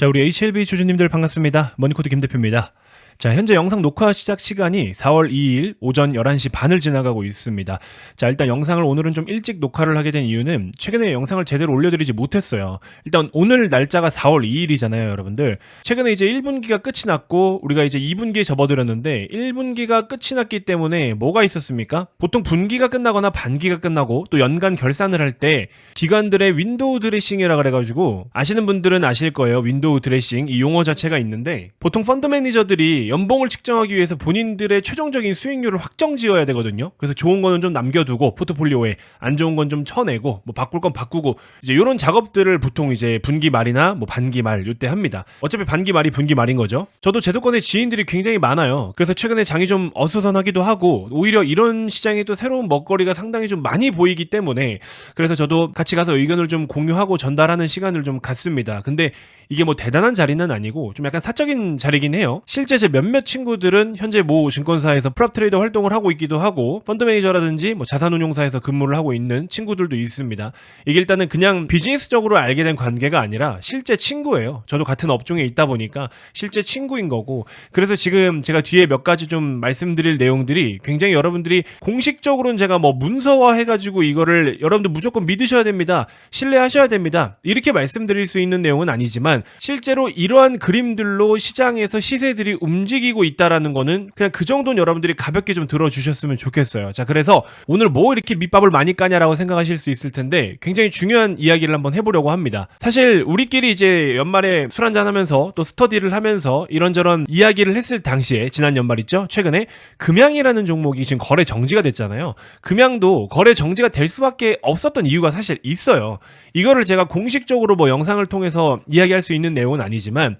자, 우리 HLB 주주님들 반갑습니다. 머니코드 김 대표입니다. 자, 현재 영상 녹화 시작 시간이 4월 2일 오전 11시 반을 지나가고 있습니다. 자, 일단 영상을 오늘은 좀 일찍 녹화를 하게 된 이유는 최근에 영상을 제대로 올려드리지 못했어요. 일단 오늘 날짜가 4월 2일이잖아요, 여러분들. 최근에 이제 1분기가 끝이 났고, 우리가 이제 2분기에 접어들었는데, 1분기가 끝이 났기 때문에 뭐가 있었습니까? 보통 분기가 끝나거나 반기가 끝나고, 또 연간 결산을 할 때, 기관들의 윈도우 드레싱이라 그래가지고, 아시는 분들은 아실 거예요. 윈도우 드레싱, 이 용어 자체가 있는데, 보통 펀드 매니저들이 연봉을 측정하기 위해서 본인들의 최종적인 수익률을 확정 지어야 되거든요. 그래서 좋은 거는 좀 남겨두고 포트폴리오에 안 좋은 건 좀 쳐내고 뭐 바꿀 건 바꾸고 이제 이런 작업들을 보통 이제 분기 말이나 뭐 반기 말 요때 합니다. 어차피 반기 말이 분기 말인 거죠. 저도 제도권의 지인들이 굉장히 많아요. 그래서 최근에 장이 좀 어수선하기도 하고 오히려 이런 시장에 또 새로운 먹거리가 상당히 좀 많이 보이기 때문에 그래서 저도 같이 가서 의견을 좀 공유하고 전달하는 시간을 좀 갖습니다. 근데 이게 뭐 대단한 자리는 아니고 좀 약간 사적인 자리긴 해요. 실제 제 몇몇 친구들은 현재 모 증권사에서 프랍 트레이더 활동을 하고 있기도 하고 펀드 매니저라든지 뭐 자산운용사에서 근무를 하고 있는 친구들도 있습니다. 이게 일단은 그냥 비즈니스적으로 알게 된 관계가 아니라 실제 친구예요. 저도 같은 업종에 있다 보니까 실제 친구인 거고 그래서 지금 제가 뒤에 몇 가지 좀 말씀드릴 내용들이 굉장히 여러분들이 공식적으로는 제가 뭐 문서화 해가지고 이거를 여러분들 무조건 믿으셔야 됩니다. 신뢰하셔야 됩니다. 이렇게 말씀드릴 수 있는 내용은 아니지만 실제로 이러한 그림들로 시장에서 시세들이 움직이고 있다라는 거는 그냥 그 정도는 여러분들이 가볍게 좀 들어주셨으면 좋겠어요. 자, 그래서 오늘 뭐 이렇게 밑밥을 많이 까냐라고 생각하실 수 있을 텐데 굉장히 중요한 이야기를 한번 해보려고 합니다. 사실 우리끼리 이제 연말에 술 한잔 하면서 또 스터디를 하면서 이런저런 이야기를 했을 당시에 지난 연말 있죠? 최근에 금양이라는 종목이 지금 거래 정지가 됐잖아요. 금양도 거래 정지가 될 수밖에 없었던 이유가 사실 있어요. 이거를 제가 공식적으로 뭐 영상을 통해서 이야기할 수 있는 내용은 아니지만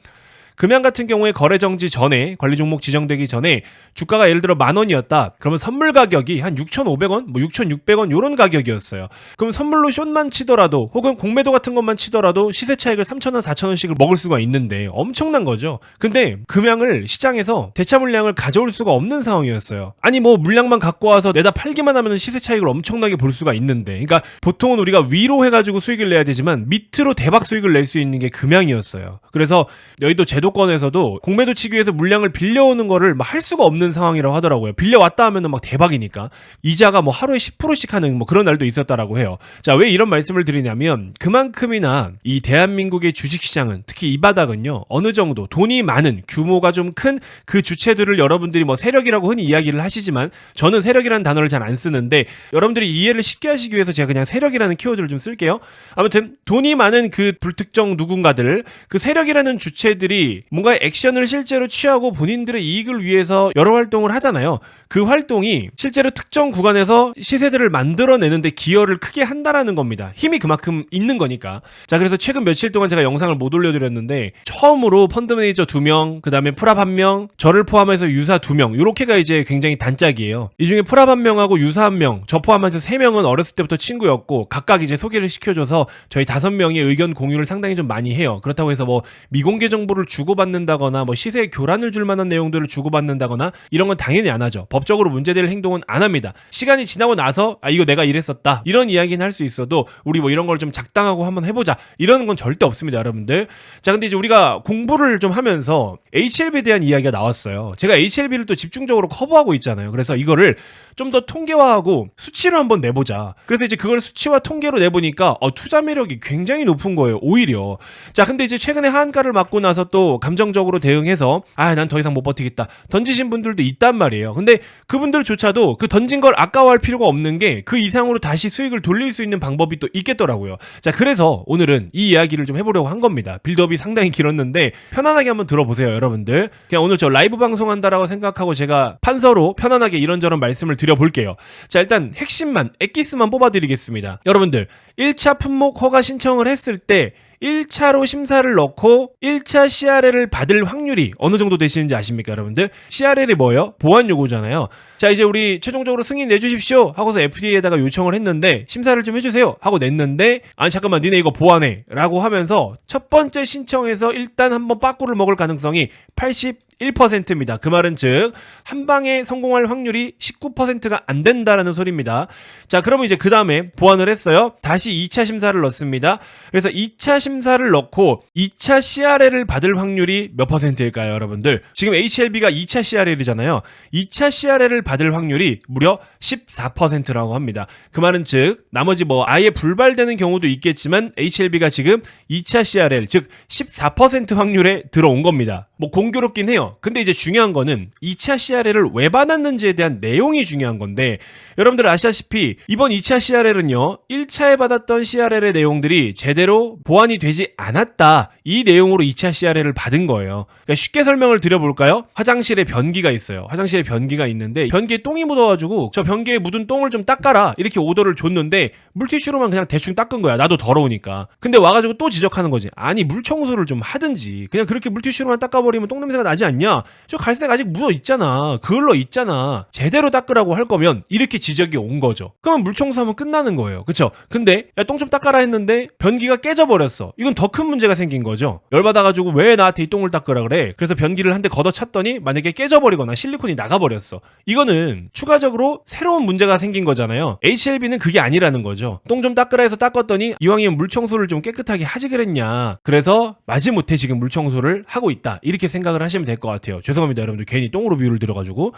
금양 같은 경우에 거래 정지 전에 관리 종목 지정되기 전에 주가가 예를 들어 만 원이었다. 그러면 선물 가격이 한 6,500원, 뭐 6,600원 요런 가격이었어요. 그럼 선물로 숏만 치더라도 혹은 공매도 같은 것만 치더라도 시세 차익을 3,000원, 4,000원씩을 먹을 수가 있는데 엄청난 거죠. 근데 금양을 시장에서 대차 물량을 가져올 수가 없는 상황이었어요. 아니 뭐 물량만 갖고 와서 내다 팔기만 하면 시세 차익을 엄청나게 볼 수가 있는데 그러니까 보통은 우리가 위로 해가지고 수익을 내야 되지만 밑으로 대박 수익을 낼 수 있는 게 금양이었어요. 그래서 여의도 제도 권에서도 공매도 치기 위해서 물량을 빌려오는 거를 막 할 수가 없는 상황이라고 하더라고요. 빌려왔다 하면은 막 대박이니까 이자가 뭐 하루에 10%씩 하는 뭐 그런 날도 있었다라고 해요. 자, 왜 이런 말씀을 드리냐면 그만큼이나 이 대한민국의 주식 시장은 특히 이 바닥은요. 어느 정도 돈이 많은 규모가 좀 큰 그 주체들을 여러분들이 뭐 세력이라고 흔히 이야기를 하시지만 저는 세력이라는 단어를 잘 안 쓰는데 여러분들이 이해를 쉽게 하시기 위해서 제가 그냥 세력이라는 키워드를 좀 쓸게요. 아무튼 돈이 많은 그 불특정 누군가들 그 세력이라는 주체들이 뭔가 액션을 실제로 취하고 본인들의 이익을 위해서 여러 활동을 하잖아요. 그 활동이 실제로 특정 구간에서 시세들을 만들어내는데 기여를 크게 한다라는 겁니다. 힘이 그만큼 있는 거니까. 자, 그래서 최근 며칠 동안 제가 영상을 못 올려드렸는데 처음으로 펀드 매니저 2명, 그 다음에 프랍 1명, 저를 포함해서 유사 2명, 요렇게가 이제 굉장히 단짝이에요. 이 중에 프랍 1명하고 유사 1명, 저 포함해서 3명은 어렸을 때부터 친구였고 각각 이제 소개를 시켜줘서 저희 5명의 의견 공유를 상당히 좀 많이 해요. 그렇다고 해서 뭐 미공개 정보를 주고받는다거나 뭐 시세 교란을 줄 만한 내용들을 주고받는다거나 이런 건 당연히 안 하죠. 법적으로 문제될 행동은 안 합니다. 시간이 지나고 나서 아 이거 내가 이랬었다 이런 이야기는 할 수 있어도 우리 뭐 이런 걸 좀 작당하고 한번 해보자 이러는 건 절대 없습니다, 여러분들. 자 근데 이제 우리가 공부를 좀 하면서 HLB에 대한 이야기가 나왔어요. 제가 HLB를 또 집중적으로 커버하고 있잖아요. 그래서 이거를 좀 더 통계화하고 수치로 한번 내보자. 그래서 이제 그걸 수치와 통계로 내보니까 어, 투자 매력이 굉장히 높은 거예요. 오히려. 자, 근데 이제 최근에 한가를 맞고 나서 또 감정적으로 대응해서 아, 난 더 이상 못 버티겠다. 던지신 분들도 있단 말이에요. 근데 그분들조차도 그 던진 걸 아까워할 필요가 없는 게 그 이상으로 다시 수익을 돌릴 수 있는 방법이 또 있겠더라고요. 자, 그래서 오늘은 이 이야기를 좀 해보려고 한 겁니다. 빌드업이 상당히 길었는데 편안하게 한번 들어보세요, 여러분들. 그냥 오늘 저 라이브 방송한다라고 생각하고 제가 판서로 편안하게 이런저런 말씀을 드려 볼게요. 자, 일단 핵심만, 엑기스만 뽑아드리겠습니다. 여러분들, 1차 품목 허가 신청을 했을 때 1차로 심사를 넣고 1차 CRL을 받을 확률이 어느 정도 되시는지 아십니까, 여러분들? CRL이 뭐예요? 보안 요구잖아요. 자, 이제 우리 최종적으로 승인 내주십시오 하고서 FDA에다가 요청을 했는데 심사를 좀 해주세요 하고 냈는데 아니 잠깐만 니네 이거 보안해 라고 하면서 첫 번째 신청에서 일단 한번 빠꾸를 먹을 가능성이 80 11%입니다. 그 말은 즉, 한 방에 성공할 확률이 19%가 안 된다라는 소리입니다. 자, 그러면 이제 그 다음에 보완을 했어요. 다시 2차 심사를 넣습니다. 그래서 2차 심사를 넣고 2차 CRL을 받을 확률이 몇 퍼센트일까요, 여러분들? 지금 HLB가 2차 CRL이잖아요. 2차 CRL을 받을 확률이 무려 14%라고 합니다. 그 말은 즉, 나머지 뭐 아예 불발되는 경우도 있겠지만 HLB가 지금 2차 CRL, 즉 14% 확률에 들어온 겁니다. 뭐 공교롭긴 해요. 근데 이제 중요한 거는 2차 CRL을 왜 받았는지에 대한 내용이 중요한 건데 여러분들 아시다시피 이번 2차 CRL은요. 1차에 받았던 CRL의 내용들이 제대로 보완이 되지 않았다. 이 내용으로 2차 CRL을 받은 거예요. 그러니까 쉽게 설명을 드려볼까요? 화장실에 변기가 있어요. 화장실에 변기가 있는데 변기에 똥이 묻어가지고 저 변기에 묻은 똥을 좀 닦아라 이렇게 오더를 줬는데 물티슈로만 그냥 대충 닦은 거야. 나도 더러우니까. 근데 와가지고 또 지적하는 거지. 아니 물 청소를 좀 하든지 그냥 그렇게 물티슈로만 닦아버리 면 똥 냄새가 나지 않냐? 저 갈색 아직 묻어 있잖아. 그을러 있잖아. 제대로 닦으라고 할 거면 이렇게 지적이 온 거죠. 그러면 물 청소하면 끝나는 거예요. 그쵸? 근데 야 똥 좀 닦아라 했는데 변기가 깨져버렸어. 이건 더 큰 문제가 생긴 거죠. 열받아가지고 왜 나한테 이 똥을 닦으라 그래? 그래서 변기를 한 대 걷어찼더니 만약에 깨져버리거나 실리콘이 나가버렸어. 이거는 추가적으로 새로운 문제가 생긴 거잖아요. HLB는 그게 아니라는 거죠. 똥 좀 닦으라 해서 닦았더니 이왕이면 물 청소를 좀 깨끗하게 하지 그랬냐. 그래서 마지못해 지금 물 청소를 하고 있다. 이렇게 생각을 하시면 될 것 같아요. 죄송합니다, 여러분들. 괜히 똥으로 비유를 들어가지고.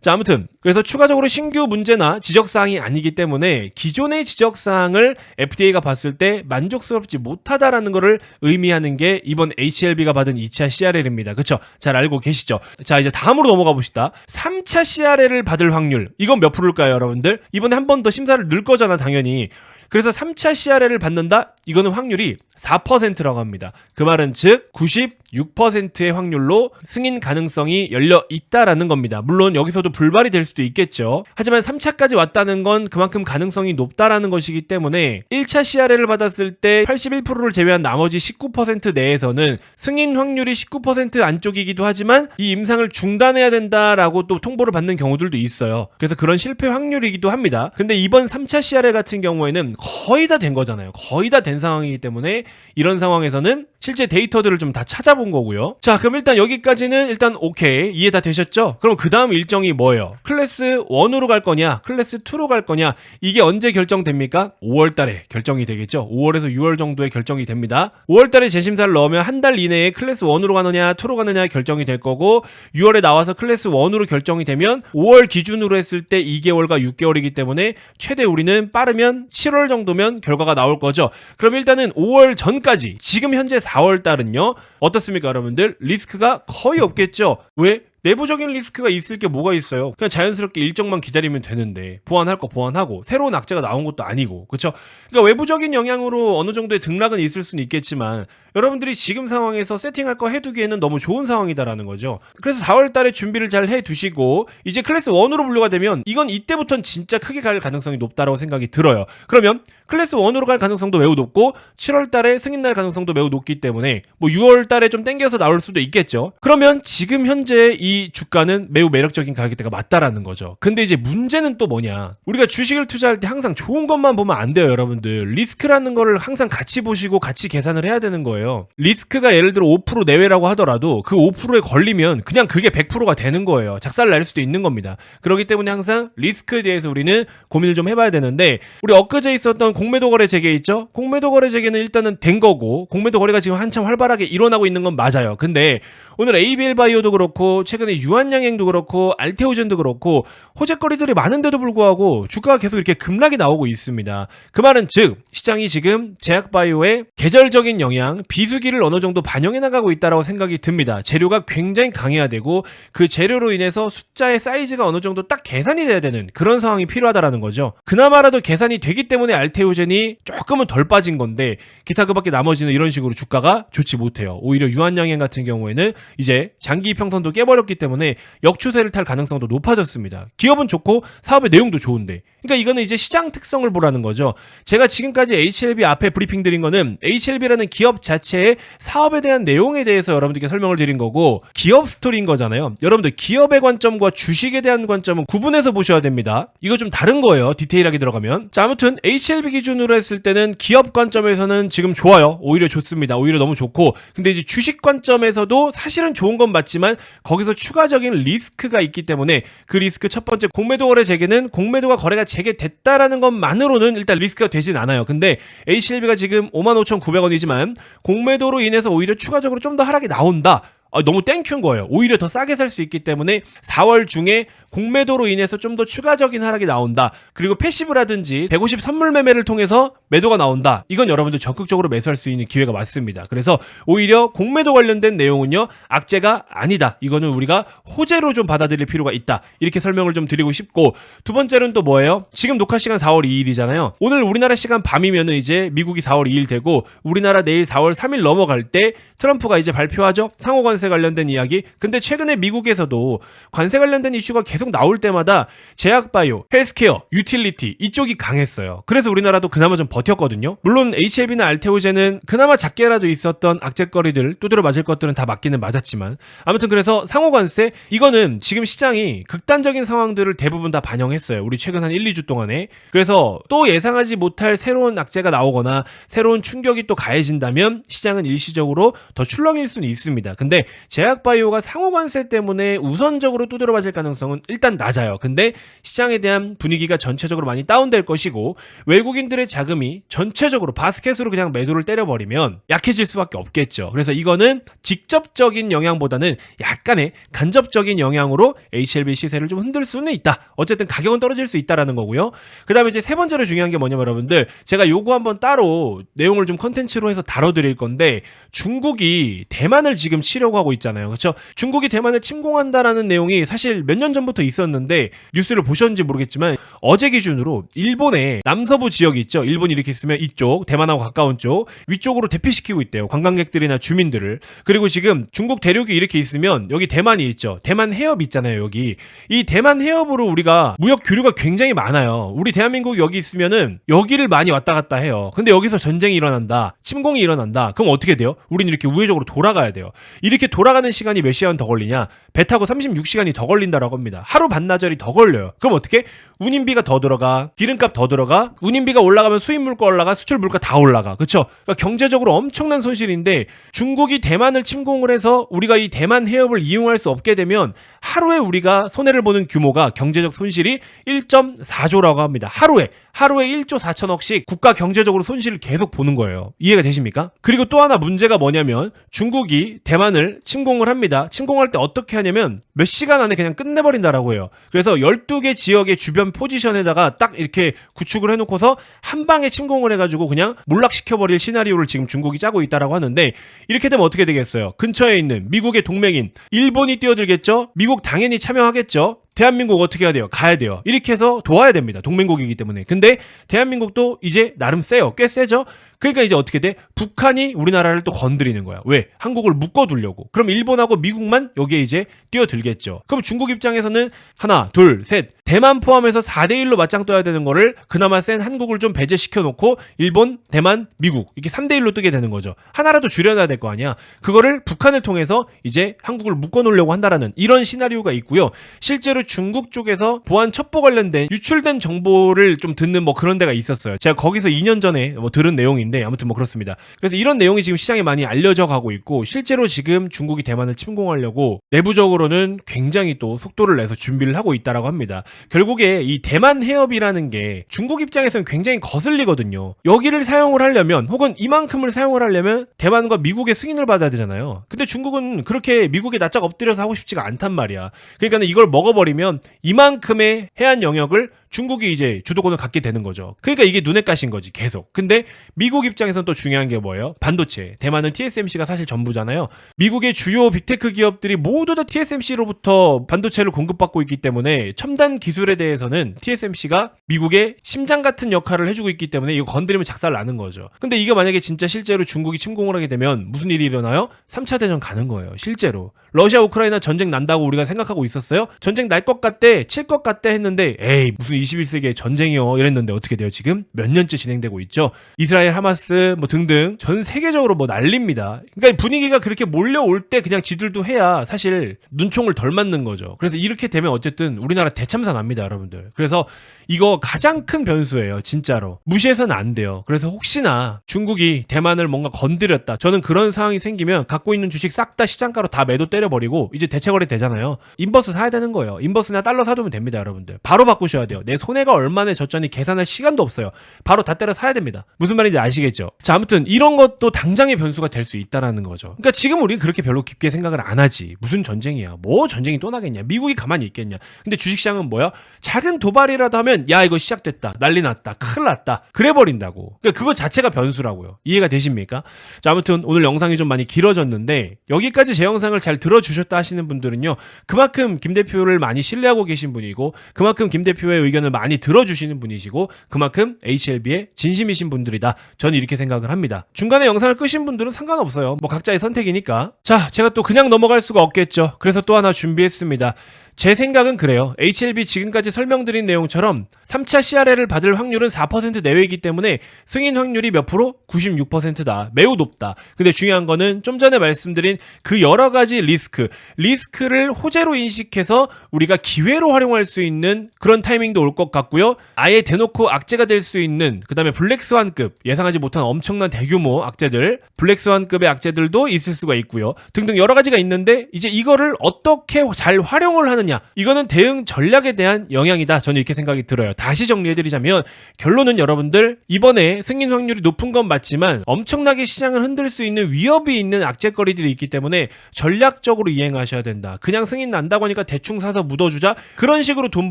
자, 아무튼 그래서 추가적으로 신규 문제나 지적 사항이 아니기 때문에 기존의 지적 사항을 FDA가 봤을 때 만족스럽지 못하다라는 것을 의미하는 게 이번 HLB가 받은 2차 CRL입니다. 그렇죠? 잘 알고 계시죠? 자, 이제 다음으로 넘어가 봅시다. 3차 CRL을 받을 확률. 이건 몇 프로일까요, 여러분들? 이번에 한 번 더 심사를 넣을 거잖아, 당연히. 그래서 3차 CRL을 받는다? 이거는 확률이 4%라고 합니다. 그 말은 즉 96%의 확률로 승인 가능성이 열려 있다라는 겁니다. 물론 여기서도 불발이 될 수도 있겠죠. 하지만 3차까지 왔다는 건 그만큼 가능성이 높다라는 것이기 때문에 1차 CRL을 받았을 때 81%를 제외한 나머지 19% 내에서는 승인 확률이 19% 안쪽이기도 하지만 이 임상을 중단해야 된다라고 또 통보를 받는 경우들도 있어요. 그래서 그런 실패 확률이기도 합니다. 근데 이번 3차 CRL 같은 경우에는 거의 다 된 거잖아요. 거의 다된 상황이기 때문에 이런 상황에서는 실제 데이터들을 좀 다 찾아본 거고요. 자, 그럼 일단 여기까지는 일단 오케이. 이해 다 되셨죠? 그럼 그 다음 일정이 뭐예요? 클래스 1으로 갈 거냐? 클래스 2로 갈 거냐? 이게 언제 결정됩니까? 5월 달에 결정이 되겠죠? 5월에서 6월 정도에 결정이 됩니다. 5월 달에 재심사를 넣으면 한 달 이내에 클래스 1으로 가느냐, 2로 가느냐 결정이 될 거고 6월에 나와서 클래스 1으로 결정이 되면 5월 기준으로 했을 때 2개월과 6개월이기 때문에 최대 우리는 빠르면 7월 정도면 결과가 나올 거죠. 그럼 일단은 5월 전까지 지금 현재 4월 달은요. 어떻습니까, 여러분들? 리스크가 거의 없겠죠. 왜? 내부적인 리스크가 있을 게 뭐가 있어요? 그냥 자연스럽게 일정만 기다리면 되는데 보완할 거 보완하고 새로운 악재가 나온 것도 아니고 그렇죠? 그러니까 외부적인 영향으로 어느 정도의 등락은 있을 수는 있겠지만 여러분들이 지금 상황에서 세팅할 거 해두기에는 너무 좋은 상황이다라는 거죠. 그래서 4월 달에 준비를 잘 해두시고 이제 클래스 1으로 분류가 되면 이건 이때부터는 진짜 크게 갈 가능성이 높다라고 생각이 들어요. 그러면 클래스 1으로 갈 가능성도 매우 높고 7월 달에 승인 날 가능성도 매우 높기 때문에 뭐 6월 달에 좀 땡겨서 나올 수도 있겠죠. 그러면 지금 현재 이 주가는 매우 매력적인 가격대가 맞다라는 거죠. 근데 이제 문제는 또 뭐냐? 우리가 주식을 투자할 때 항상 좋은 것만 보면 안 돼요, 여러분들. 리스크라는 거를 항상 같이 보시고 같이 계산을 해야 되는 거예요. 리스크가 예를 들어 5% 내외라고 하더라도 그 5%에 걸리면 그냥 그게 100%가 되는 거예요. 작살 날 수도 있는 겁니다. 그렇기 때문에 항상 리스크에 대해서 우리는 고민을 좀 해봐야 되는데 우리 엊그제 있었던 공매도 거래 재개 있죠? 공매도 거래 재개는 일단은 된 거고 공매도 거래가 지금 한참 활발하게 일어나고 있는 건 맞아요. 근데 오늘 ABL 바이오도 그렇고 최근에 유한양행도 그렇고 알테오젠도 그렇고 호재거리들이 많은데도 불구하고 주가가 계속 이렇게 급락이 나오고 있습니다. 그 말은 즉 시장이 지금 제약바이오의 계절적인 영향, 비수기를 어느 정도 반영해 나가고 있다라고 생각이 듭니다. 재료가 굉장히 강해야 되고 그 재료로 인해서 숫자의 사이즈가 어느 정도 딱 계산이 돼야 되는 그런 상황이 필요하다라는 거죠. 그나마라도 계산이 되기 때문에 알테오젠이 조금은 덜 빠진 건데 기타 그 밖에 나머지는 이런 식으로 주가가 좋지 못해요. 오히려 유한양행 같은 경우에는 이제 장기 평선도 깨버렸기 때문에 역추세를 탈 가능성도 높아졌습니다. 기업은 좋고 사업의 내용도 좋은데 그러니까 이거는 이제 시장 특성을 보라는 거죠. 제가 지금까지 HLB 앞에 브리핑 드린 거는 HLB라는 기업 자체의 사업에 대한 내용에 대해서 여러분들께 설명을 드린 거고 기업 스토리인 거잖아요. 여러분들 기업의 관점과 주식에 대한 관점은 구분해서 보셔야 됩니다. 이거 좀 다른 거예요. 디테일하게 들어가면. 자, 아무튼 HLB 기준으로 했을 때는 기업 관점에서는 지금 좋아요. 오히려 좋습니다. 오히려 너무 좋고. 근데 이제 주식 관점에서도 사실은 좋은 건 맞지만 거기서 추가적인 리스크가 있기 때문에 그 리스크 첫 번째 공매도 거래 재개는 공매도가 거래가 재개됐다라는 것만으로는 일단 리스크가 되진 않아요. 근데 HLB가 지금 55,900원이지만 공매도로 인해서 오히려 추가적으로 좀 더 하락이 나온다. 아, 너무 땡큐인 거예요. 오히려 더 싸게 살 수 있기 때문에 4월 중에 공매도로 인해서 좀 더 추가적인 하락이 나온다. 그리고 패시브라든지 150 선물 매매를 통해서 매도가 나온다. 이건 여러분들 적극적으로 매수할 수 있는 기회가 맞습니다. 그래서 오히려 공매도 관련된 내용은요, 악재가 아니다. 이거는 우리가 호재로 좀 받아들일 필요가 있다. 이렇게 설명을 좀 드리고 싶고, 두 번째는 또 뭐예요? 지금 녹화 시간 4월 2일이잖아요. 오늘 우리나라 시간 밤이면은 이제 미국이 4월 2일 되고, 우리나라 내일 4월 3일 넘어갈 때 트럼프가 이제 발표하죠? 상호 관세 관련된 이야기. 근데 최근에 미국에서도 관세 관련된 이슈가 계속 나올 때마다 제약바이오, 헬스케어, 유틸리티 이쪽이 강했어요. 그래서 우리나라도 그나마 좀 버텼거든요. 물론 HLB나 알테오제는 그나마 작게라도 있었던 악재거리들 두드려 맞을 것들은 다 맞기는 맞았지만 아무튼 그래서 상호 관세 이거는 지금 시장이 극단적인 상황들을 대부분 다 반영했어요. 우리 최근 한 1, 2주 동안에. 그래서 또 예상하지 못할 새로운 악재가 나오거나 새로운 충격이 또 가해진다면 시장은 일시적으로 더 출렁일 수는 있습니다. 근데 제약바이오가 상호관세 때문에 우선적으로 두드려 맞을 가능성은 일단 낮아요. 근데 시장에 대한 분위기가 전체적으로 많이 다운될 것이고 외국인들의 자금이 전체적으로 바스켓으로 그냥 매도를 때려버리면 약해질 수밖에 없겠죠. 그래서 이거는 직접적인 영향보다는 약간의 간접적인 영향으로 HLB 시세를 좀 흔들 수는 있다. 어쨌든 가격은 떨어질 수 있다라는 거고요. 그 다음에 이제 세 번째로 중요한 게 뭐냐면 여러분들 제가 요거 한번 따로 내용을 좀 컨텐츠로 해서 다뤄드릴 건데 중국이 대만을 지금 치려고 하고 있잖아요. 그렇죠? 중국이 대만을 침공한다라는 내용이 사실 몇 년 전부터 있었는데 뉴스를 보셨는지 모르겠지만 어제 기준으로 일본의 남서부 지역이 있죠. 일본 이렇게 있으면 이쪽 대만하고 가까운 쪽 위쪽으로 대피시키고 있대요. 관광객들이나 주민들을. 그리고 지금 중국 대륙이 이렇게 있으면 여기 대만이 있죠. 대만 해협 있잖아요. 여기 이 대만 해협으로 우리가 무역 교류가 굉장히 많아요. 우리 대한민국 여기 있으면은 여기를 많이 왔다 갔다 해요. 근데 여기서 전쟁이 일어난다. 침공이 일어난다. 그럼 어떻게 돼요? 우리는 이렇게 우회적으로 돌아가야 돼요. 이렇게 돌아가는 시간이 몇 시간 더 걸리냐? 배 타고 36시간이 더 걸린다라고 합니다. 하루 반나절이 더 걸려요. 그럼 어떻게? 운임비가 더 들어가, 기름값 더 들어가, 운임비가 올라가면 수입 물가 올라가, 수출 물가 다 올라가. 그쵸? 그러니까 경제적으로 엄청난 손실인데 중국이 대만을 침공을 해서 우리가 이 대만 해협을 이용할 수 없게 되면 하루에 우리가 손해를 보는 규모가 경제적 손실이 1.4조라고 합니다. 하루에. 하루에 1조 4천억씩 국가 경제적으로 손실을 계속 보는 거예요. 이해가 되십니까? 그리고 또 하나 문제가 뭐냐면 중국이 대만을 침공을 합니다. 침공할 때 어떻게 하냐면 몇 시간 안에 그냥 끝내버린다라고 해요. 그래서 12개 지역의 주변 포지션에다가 딱 이렇게 구축을 해놓고서 한 방에 침공을 해가지고 그냥 몰락시켜버릴 시나리오를 지금 중국이 짜고 있다라고 하는데 이렇게 되면 어떻게 되겠어요? 근처에 있는 미국의 동맹인 일본이 뛰어들겠죠? 미국 당연히 참여하겠죠? 대한민국 어떻게 해야 돼요? 가야 돼요. 이렇게 해서 도와야 됩니다. 동맹국이기 때문에. 근데 대한민국도 이제 나름 세요. 꽤 세죠? 그러니까 이제 어떻게 돼? 북한이 우리나라를 또 건드리는 거야. 왜? 한국을 묶어두려고. 그럼 일본하고 미국만 여기에 이제 뛰어들겠죠. 그럼 중국 입장에서는 하나, 둘, 셋. 대만 포함해서 4대1로 맞짱 떠야 되는 거를 그나마 센 한국을 좀 배제시켜 놓고 일본, 대만, 미국 이렇게 3대1로 뜨게 되는 거죠. 하나라도 줄여놔야 될 거 아니야. 그거를 북한을 통해서 이제 한국을 묶어 놓으려고 한다라는 이런 시나리오가 있고요. 실제로 중국 쪽에서 보안 첩보 관련된 유출된 정보를 좀 듣는 뭐 그런 데가 있었어요. 제가 거기서 2년 전에 뭐 들은 내용인데 아무튼 뭐 그렇습니다. 그래서 이런 내용이 지금 시장에 많이 알려져 가고 있고 실제로 지금 중국이 대만을 침공하려고 내부적으로는 굉장히 또 속도를 내서 준비를 하고 있다라고 합니다. 결국에 이 대만 해협이라는 게 중국 입장에서는 굉장히 거슬리거든요. 여기를 사용을 하려면 혹은 이만큼을 사용을 하려면 대만과 미국의 승인을 받아야 되잖아요. 근데 중국은 그렇게 미국에 납작 엎드려서 하고 싶지가 않단 말이야. 그러니까 이걸 먹어버리면 이만큼의 해안 영역을 중국이 이제 주도권을 갖게 되는 거죠. 그러니까 이게 눈에 까신 거지, 계속. 근데 미국 입장에서는 또 중요한 게 뭐예요? 반도체. 대만은 TSMC가 사실 전부잖아요. 미국의 주요 빅테크 기업들이 모두 다 TSMC로부터 반도체를 공급받고 있기 때문에 첨단 기술에 대해서는 TSMC가 미국의 심장 같은 역할을 해주고 있기 때문에 이거 건드리면 작살 나는 거죠. 근데 이게 만약에 진짜 실제로 중국이 침공을 하게 되면 무슨 일이 일어나요? 3차 대전 가는 거예요. 실제로. 러시아 우크라이나 전쟁 난다고 우리가 생각하고 있었어요? 전쟁 날 것 같대, 칠 것 같대 했는데 에이 무슨 21세기의 전쟁이요 이랬는데 어떻게 돼요 지금? 몇 년째 진행되고 있죠. 이스라엘 하마스 뭐 등등 전 세계적으로 뭐 난립니다. 그러니까 분위기가 그렇게 몰려올 때 그냥 지들도 해야 사실 눈총을 덜 맞는 거죠. 그래서 이렇게 되면 어쨌든 우리나라 대참사 납니다 여러분들. 그래서 이거 가장 큰 변수예요 진짜로. 무시해서는 안 돼요. 그래서 혹시나 중국이 대만을 뭔가 건드렸다. 저는 그런 상황이 생기면 갖고 있는 주식 싹 다 시장가로 다 매도 때려버리고 이제 대체거래 되잖아요. 인버스 사야 되는 거예요. 인버스나 달러 사두면 됩니다, 여러분들. 바로 바꾸셔야 돼요. 내 손해가 얼마나 졌전이 계산할 시간도 없어요. 바로 다 때려 사야 됩니다. 무슨 말인지 아시겠죠? 자, 아무튼 이런 것도 당장의 변수가 될 수 있다라는 거죠. 그러니까 지금 우리 그렇게 별로 깊게 생각을 안 하지. 무슨 전쟁이야? 뭐 전쟁이 또 나겠냐? 미국이 가만히 있겠냐? 근데 주식시장은 뭐야? 작은 도발이라도 하면 야 이거 시작됐다, 난리 났다, 큰일 났다, 그래 버린다고. 그러니까 그거 자체가 변수라고요. 이해가 되십니까? 자, 아무튼 오늘 영상이 좀 많이 길어졌는데 여기까지 제 영상을 잘 들어주셨다 하시는 분들은요. 그만큼 김 대표를 많이 신뢰하고 계신 분이고 그만큼 김 대표의 의견을 많이 들어주시는 분이시고 그만큼 HLB의 진심이신 분들이다. 저는 이렇게 생각을 합니다. 중간에 영상을 끄신 분들은 상관없어요. 뭐 각자의 선택이니까. 자, 제가 또 그냥 넘어갈 수가 없겠죠. 그래서 또 하나 준비했습니다. 제 생각은 그래요. HLB 지금까지 설명드린 내용처럼 3차 CRL을 받을 확률은 4% 내외이기 때문에 승인 확률이 몇 프로? 96%다. 매우 높다. 근데 중요한 거는 좀 전에 말씀드린 그 여러 가지 리스크, 리스크를 호재로 인식해서 우리가 기회로 활용할 수 있는 그런 타이밍도 올 것 같고요. 아예 대놓고 악재가 될 수 있는 그다음에 블랙스완급 예상하지 못한 엄청난 대규모 악재들, 블랙스완급의 악재들도 있을 수가 있고요. 등등 여러 가지가 있는데 이제 이거를 어떻게 잘 활용을 하느냐 이거는 대응 전략에 대한 영향이다. 저는 이렇게 생각이 들어요. 다시 정리해드리자면 결론은 여러분들 이번에 승인 확률이 높은 건 맞지만 엄청나게 시장을 흔들 수 있는 위협이 있는 악재거리들이 있기 때문에 전략적으로 이행하셔야 된다. 그냥 승인 난다고 하니까 대충 사서 묻어주자 그런 식으로 돈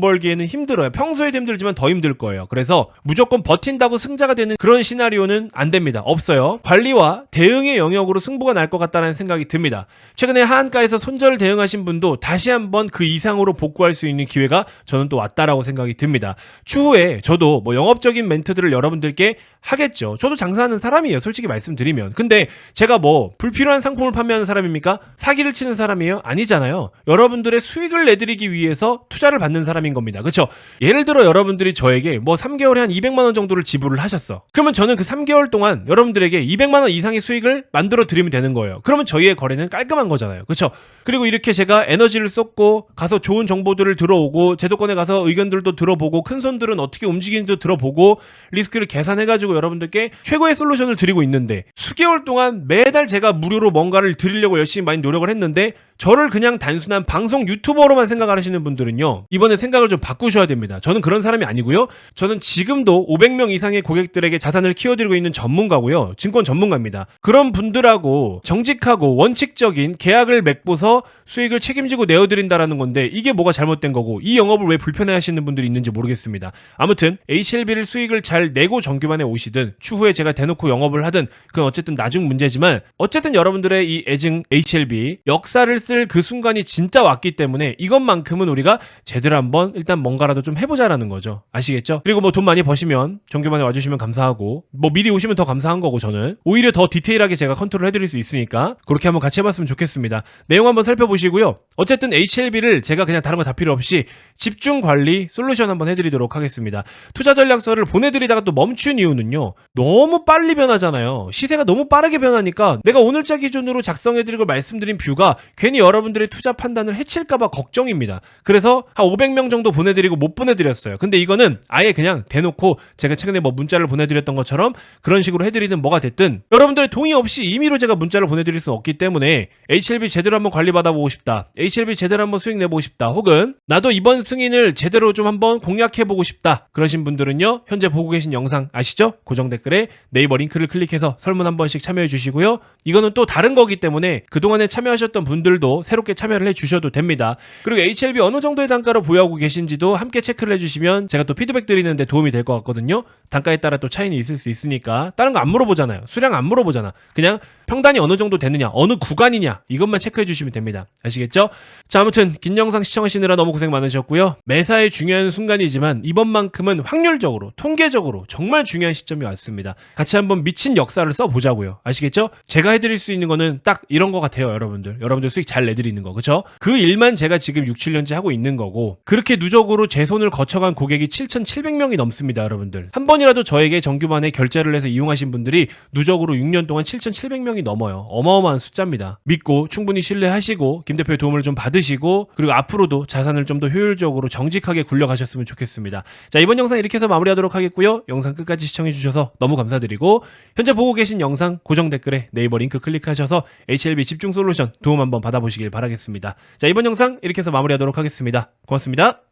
벌기에는 힘들어요. 평소에도 힘들지만 더 힘들 거예요. 그래서 무조건 버틴다고 승자가 되는 그런 시나리오는 안 됩니다. 없어요. 관리와 대응의 영역으로 승부가 날 것 같다는 생각이 듭니다. 최근에 하한가에서 손절 대응하신 분도 다시 한번 그 이상 으로 복구할 수 있는 기회가 저는 또 왔다라고 생각이 듭니다. 추후에 저도 뭐 영업적인 멘트들을 여러분들께 하겠죠. 저도 장사하는 사람이에요. 솔직히 말씀드리면. 근데 제가 뭐 불필요한 상품을 판매하는 사람입니까? 사기를 치는 사람이에요? 아니잖아요. 여러분들의 수익을 내드리기 위해서 투자를 받는 사람인 겁니다. 그렇죠? 예를 들어 여러분들이 저에게 뭐 3개월에 한 200만 원 정도를 지불을 하셨어. 그러면 저는 그 3개월 동안 여러분들에게 200만 원 이상의 수익을 만들어 드리면 되는 거예요. 그러면 저희의 거래는 깔끔한 거잖아요. 그렇죠? 그리고 이렇게 제가 에너지를 쏟고 가서 좋은 정보들을 들어오고 제도권에 가서 의견들도 들어보고 큰 손들은 어떻게 움직이는지도 들어보고 리스크를 계산해 가지고 여러분들께 최고의 솔루션을 드리고 있는데 수개월 동안 매달 제가 무료로 뭔가를 드리려고 열심히 많이 노력을 했는데 저를 그냥 단순한 방송 유튜버로만 생각을 하시는 분들은요 이번에 생각을 좀 바꾸셔야 됩니다. 저는 그런 사람이 아니고요. 저는 지금도 500명 이상의 고객들에게 자산을 키워드리고 있는 전문가고요. 증권 전문가입니다. 그런 분들하고 정직하고 원칙적인 계약을 맺고서 수익을 책임지고 내어드린다라는 건데 이게 뭐가 잘못된 거고 이 영업을 왜 불편해 하시는 분들이 있는지 모르겠습니다. 아무튼 HLB를 수익을 잘 내고 정규만에 오시든 추후에 제가 대놓고 영업을 하든 그건 어쨌든 나중 문제지만 어쨌든 여러분들의 이 애증 HLB 역사를 쓸 그 순간이 진짜 왔기 때문에 이것만큼은 우리가 제대로 한번 일단 뭔가라도 좀 해보자라는 거죠. 아시겠죠? 그리고 뭐 돈 많이 버시면 정규만에 와주시면 감사하고 뭐 미리 오시면 더 감사한 거고 저는. 오히려 더 디테일하게 제가 컨트롤 해드릴 수 있으니까 그렇게 한번 같이 해봤으면 좋겠습니다. 내용 한번 살펴보시고요. 어쨌든 HLB를 제가 그냥 다른 거 다 필요 없이 집중 관리 솔루션 한번 해드리도록 하겠습니다. 투자 전략서를 보내드리다가 또 멈춘 이유는요. 너무 빨리 변하잖아요. 시세가 너무 빠르게 변하니까 내가 오늘자 기준으로 작성해드리고 말씀드린 뷰가 괜히 여러분들의 투자 판단을 해칠까봐 걱정입니다. 그래서 한 500명 정도 보내드리고 못 보내드렸어요. 근데 이거는 아예 그냥 대놓고 제가 최근에 뭐 문자를 보내드렸던 것처럼 그런 식으로 해드리든 뭐가 됐든 여러분들의 동의 없이 임의로 제가 문자를 보내드릴 수 없기 때문에 HLB 제대로 한번 관리받아보고 싶다. HLB 제대로 한번 수익 내보고 싶다. 혹은 나도 이번 승인을 제대로 좀 한번 공략해보고 싶다. 그러신 분들은요 현재 보고 계신 영상 아시죠? 고정 댓글에 네이버 링크를 클릭해서 설문 한 번씩 참여해 주시고요. 이거는 또 다른 거기 때문에 그동안에 참여하셨던 분들 도 새롭게 참여를 해 주셔도 됩니다. 그리고 HLB 어느 정도의 단가로 보유하고 계신지도 함께 체크를 해주시면 제가 또 피드백 드리는데 도움이 될 것 같거든요. 단가에 따라 또 차이는 있을 수 있으니까 다른 거 안 물어보잖아요. 수량 안 물어보잖아. 그냥 평단이 어느 정도 되느냐, 어느 구간이냐 이것만 체크해 주시면 됩니다. 아시겠죠? 자, 아무튼 긴 영상 시청하시느라 너무 고생 많으셨고요. 매사에 중요한 순간이지만 이번만큼은 확률적으로, 통계적으로 정말 중요한 시점이 왔습니다. 같이 한번 미친 역사를 써보자고요. 아시겠죠? 제가 해드릴 수 있는 거는 딱 이런 거 같아요, 여러분들. 여러분들 수익 잘 내드리는 거, 그쵸? 그 일만 제가 지금 6, 7년째 하고 있는 거고 그렇게 누적으로 제 손을 거쳐간 고객이 7,700명이 넘습니다, 여러분들. 한 번이라도 저에게 정규만에 결제를 해서 이용하신 분들이 누적으로 6년 동안 7,700 명이 넘어요. 어마어마한 숫자입니다. 믿고 충분히 신뢰하시고 김 대표의 도움을 좀 받으시고 그리고 앞으로도 자산을 좀 더 효율적으로 정직하게 굴려가셨으면 좋겠습니다. 자 이번 영상 이렇게 해서 마무리하도록 하겠고요. 영상 끝까지 시청해주셔서 너무 감사드리고 현재 보고 계신 영상 고정 댓글에 네이버 링크 클릭하셔서 HLB 집중 솔루션 도움 한번 받아보시길 바라겠습니다. 자 이번 영상 이렇게 해서 마무리하도록 하겠습니다. 고맙습니다.